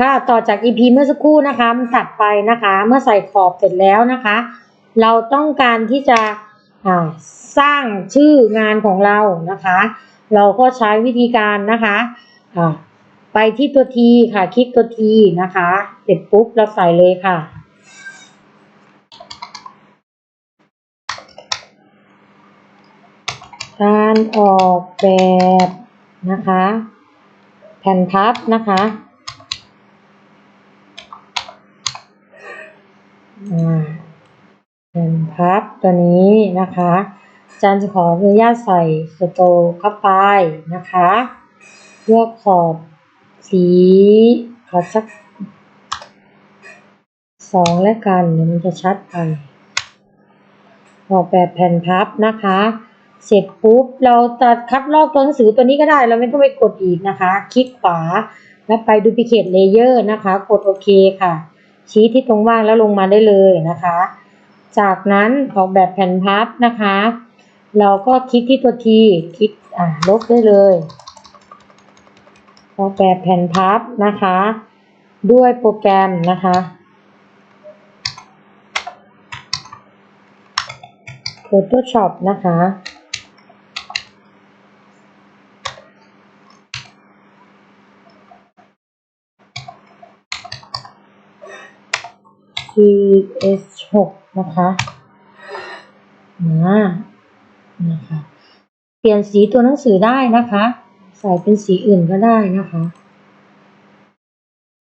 ค่ะต่อจาก EP เมื่อสักครู่นะคะมันตัดไปนะคะ เมื่อใส่ขอบเสร็จแล้วนะคะ เราต้องการที่จะอ่าสร้างชื่องานของเรานะคะ เราก็ใช้วิธีการนะคะอ่าไปที่ตัวทีค่ะ คลิกตัวทีนะคะ เสร็จปุ๊บเราใส่เลยค่ะการออกแบบนะคะ แผ่นพับนะคะ อ่าแผ่นพับตัวนี้นะคะอาจารย์จะขออนุญาตใส่สโตร์เข้าไปนะคะเลือกขอบสีขอสักสองแล้วกันเดี๋ยวมันจะชัดไปออกแบบแผ่นพับนะคะ เสร็จปุ๊บเราจะคัดลอกตัวหนังสือตัวนี้ก็ได้เราไม่ต้องไปกดอีกนะคะ คลิกขวาแล้วไป duplicate layer นะคะ กดโอเคค่ะ ชี้ที่ตรงว่างแล้วลงมาได้เลยนะคะ จากนั้นออกแบบแผ่นพับนะคะ เราก็คลิกที่ตัวทีคลิกอ่าลบได้เลยออกแบบแผ่นพับนะคะ ด้วยโปรแกรมนะคะ Photoshop นะคะ CS6 นะคะนะนะคะ เปลี่ยนสีตัวหนังสือได้นะคะ ใส่เป็นสีอื่นก็ได้นะคะ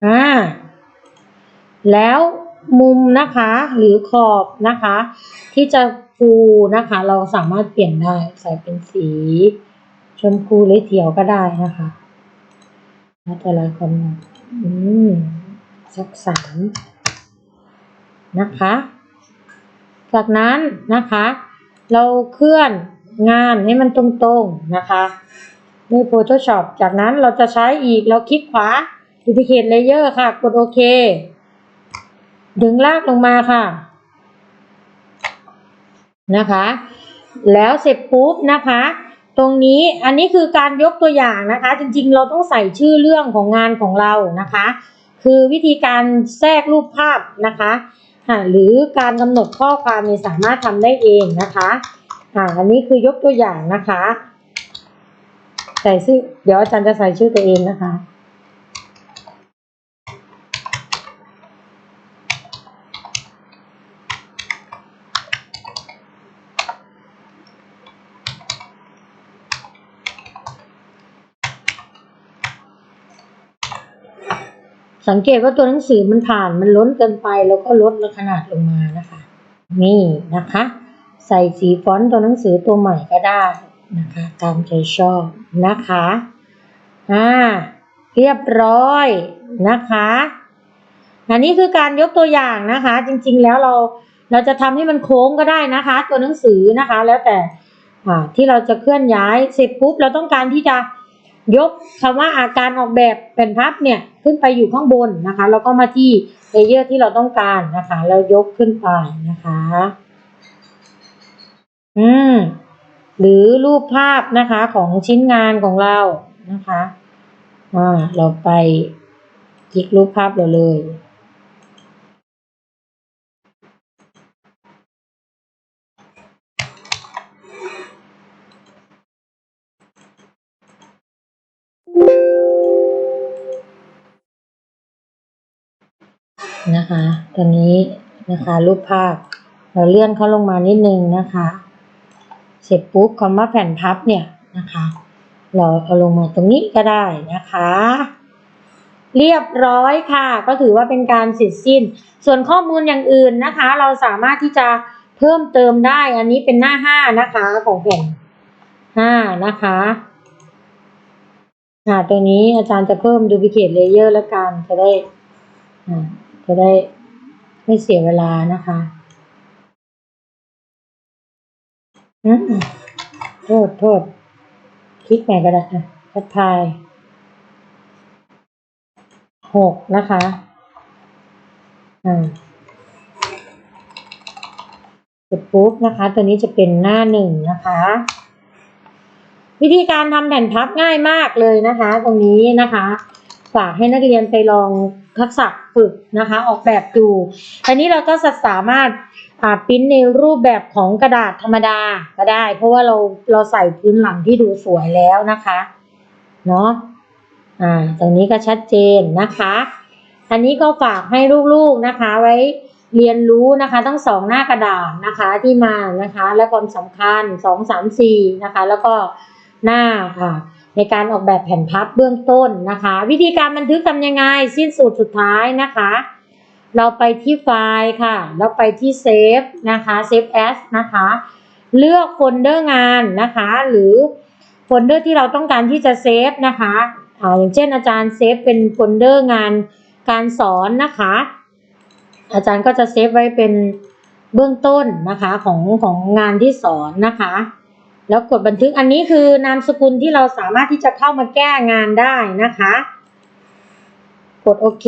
อ่าแล้วมุมนะคะหรือขอบนะคะ ที่จะฟูนะคะ เราสามารถเปลี่ยนได้ใส่เป็นสีชมพูหรือเขียวก็ได้นะคะแล้วแต่ละคนอืมสักสาม นะคะ จากนั้นนะคะ เราเคลื่อนงานให้มันตรงๆนะคะด้วย Photoshop จากนั้นเราจะใช้อีกเราคลิกขวา Duplicate Layer ค่ะ กดโอเค ดึงลากลงมาค่ะ นะคะ แล้วเสร็จปุ๊บนะคะตรงนี้อันนี้คือการยกตัวอย่างนะคะ จริงๆ เราต้องใส่ชื่อเรื่องของงานของเรานะคะ คือวิธีการแทรกรูปภาพนะคะ หรือการกำหนดข้อความเนี่ยสามารถทำได้เองนะคะอ่าอันนี้คือยกตัวอย่างนะคะ ใส่ชื่อเดี๋ยวอาจารย์จะใส่ชื่อตัวเองนะคะ สังเกตว่าตัวหนังสือมันผ่านมันล้นเกินไปแล้วก็ลดขนาดลงมานะคะ นี่นะคะ ใส่สีฟอนต์ตัวหนังสือตัวใหม่ก็ได้นะคะ ตามใจชอบนะคะอ่าเรียบร้อยนะคะ อันนี้คือการยกตัวอย่างนะคะ จริงๆแล้วเราเราจะทำให้มันโค้งก็ได้นะคะ ตัวหนังสือนะคะ แล้วแต่อ่าที่เราจะเคลื่อนย้ายเสร็จปุ๊บเราต้องการที่จะ ยกคำว่าอาการออกแบบแผ่นพับเนี่ยขึ้นไปอยู่ข้างบนนะคะแล้วก็มาที่เลเยอร์ที่เราต้องการนะคะแล้วยกขึ้นไปนะคะ อืมหรือรูปภาพนะคะของชิ้นงานของเรานะคะอ่าเราไปคลิกรูปภาพเราเลย นะคะ ตอนนี้นะคะรูปภาพ เราเลื่อนเขาลงมานิดนึงนะคะ เสร็จปุ๊บคำว่าแผ่นพับเนี่ยนะคะ เราเอาลงมาตรงนี้ก็ได้นะคะ เรียบร้อยค่ะ ก็ถือว่าเป็นการเสร็จสิ้น ส่วนข้อมูลอย่างอื่นนะคะ เราสามารถที่จะเพิ่มเติมได้ อันนี้เป็นหน้าห้านะคะของแผ่นห้านะคะอ่าตัวนี้อาจารย์จะเพิ่ม duplicate layer แล้วกันจะได้อ่า จะได้ไม่เสียเวลานะคะอืมโทษโทษคลิกใหม่ก็ได้อะทักทายหกนะคะอ่าเสร็จปุ๊บนะคะ ตัวนี้จะเป็นหน้าหนึ่งนะคะ วิธีการทำแผ่นพับง่ายมากเลยนะคะ ตรงนี้นะคะ ฝากให้นักเรียนไปลองทักษะฝึกนะคะ ออกแบบดูอันนี้เราก็สามารถอ่าปริ้นในรูปแบบของกระดาษธรรมดาก็ได้ เพราะว่าเราเราใส่พื้นหลังที่ดูสวยแล้วนะคะเนาะอ่าตรงนี้ก็ชัดเจนนะคะ อันนี้ก็ฝากให้ลูกๆนะคะ ไว้เรียนรู้นะคะ ทั้งสองหน้ากระดาษนะคะที่มานะคะ และความสำคัญสองสามสี่นะคะ แล้วก็หน้าค่ะ ในการออกแบบแผ่นพับเบื้องต้นนะคะ วิธีการบันทึกทำยังไง สิ้นสุดสุดท้ายนะคะ เราไปที่ไฟล์ค่ะ แล้วไปที่เซฟนะคะเซฟแอสนะคะ เลือกโฟลเดอร์งานนะคะ หรือโฟลเดอร์ที่เราต้องการที่จะเซฟนะคะอ่าอย่างเช่นอาจารย์เซฟเป็นโฟลเดอร์งานการสอนนะคะ อาจารย์ก็จะเซฟไว้เป็นเบื้องต้นนะคะของของงานที่สอนนะคะ แล้วกดบันทึกอันนี้คือนามสกุลที่เราสามารถที่จะเข้ามาแก้งานได้นะคะ กดโอเค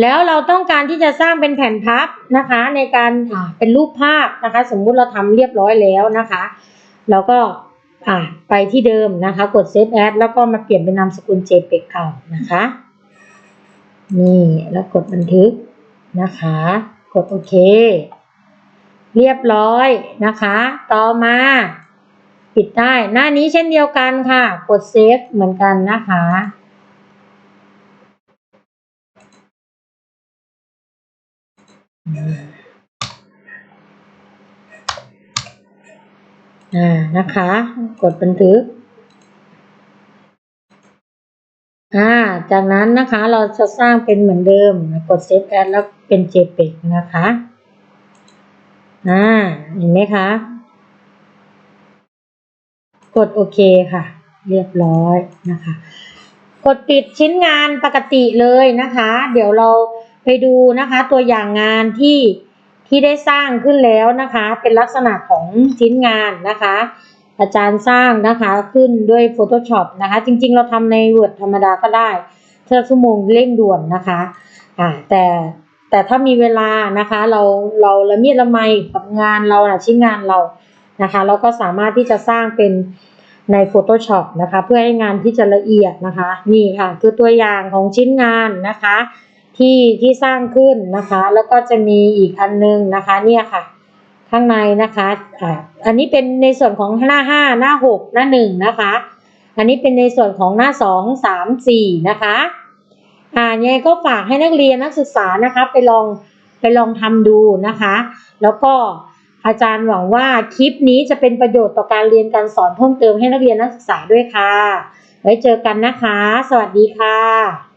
แล้วเราต้องการที่จะสร้างเป็นแผ่นพับนะคะ ในการเป็นรูปภาพนะคะ สมมุติเราทำเรียบร้อยแล้วนะคะเราก็ไปที่เดิมนะคะ กด Save As แล้วก็มาเปลี่ยนเป็นนามสกุล JPEG เอานะคะ นี่แล้วกดบันทึกนะคะ กดโอเค เรียบร้อยนะคะ ต่อมา ปิดได้ หน้านี้เช่นเดียวกันค่ะ กดเซฟเหมือนกันนะคะ อ่า นะคะ กดบันทึก อ่า จากนั้นนะคะเราจะสร้างเป็นเหมือนเดิม กด Save As แล้วเป็น JPEG นะคะ อ่า เห็นไหมคะ กดโอเคค่ะ เรียบร้อยนะคะ กดปิดชิ้นงานปกติเลยนะคะ เดี๋ยวเราไปดูนะคะ ตัวอย่างงานที่ที่ได้สร้างขึ้นแล้วนะคะ เป็นลักษณะของชิ้นงานนะคะ อาจารย์สร้างนะคะขึ้นด้วย Photoshop นะคะ จริงๆ เราทำใน Word ธรรมดาก็ได้เท่าชั่วโมงเร่งด่วนนะคะอ่าแต่แต่ถ้ามีเวลานะคะ เราเราละเมียดละไมกับงานเรานะชิ้นงานเรา นะคะเราก็สามารถที่จะสร้างเป็นใน Photoshop นะคะ เพื่อให้งานที่จะละเอียดนะคะ นี่ค่ะ คือตัวอย่างของชิ้นงานนะคะ ที่ที่สร้างขึ้นนะคะ แล้วก็จะมีอีกอันนึงนะคะ เนี่ยค่ะ ข้างในนะคะอ่าอันนี้เป็นในส่วนของหน้าห้าหน้าหกหน้าหนึ่งนะคะ อันนี้เป็นในส่วนของหน้าสองสามสี่นะคะอ่ายังไงก็ฝากให้นักเรียนนักศึกษานะคะ ไปลองไปลองทำดูนะคะ แล้วก็ อาจารย์หวังว่าคลิปนี้จะเป็นประโยชน์ต่อการเรียนการสอนเพิ่มเติมให้นักเรียนนักศึกษาด้วยค่ะ ไว้เจอกันนะคะ สวัสดีค่ะ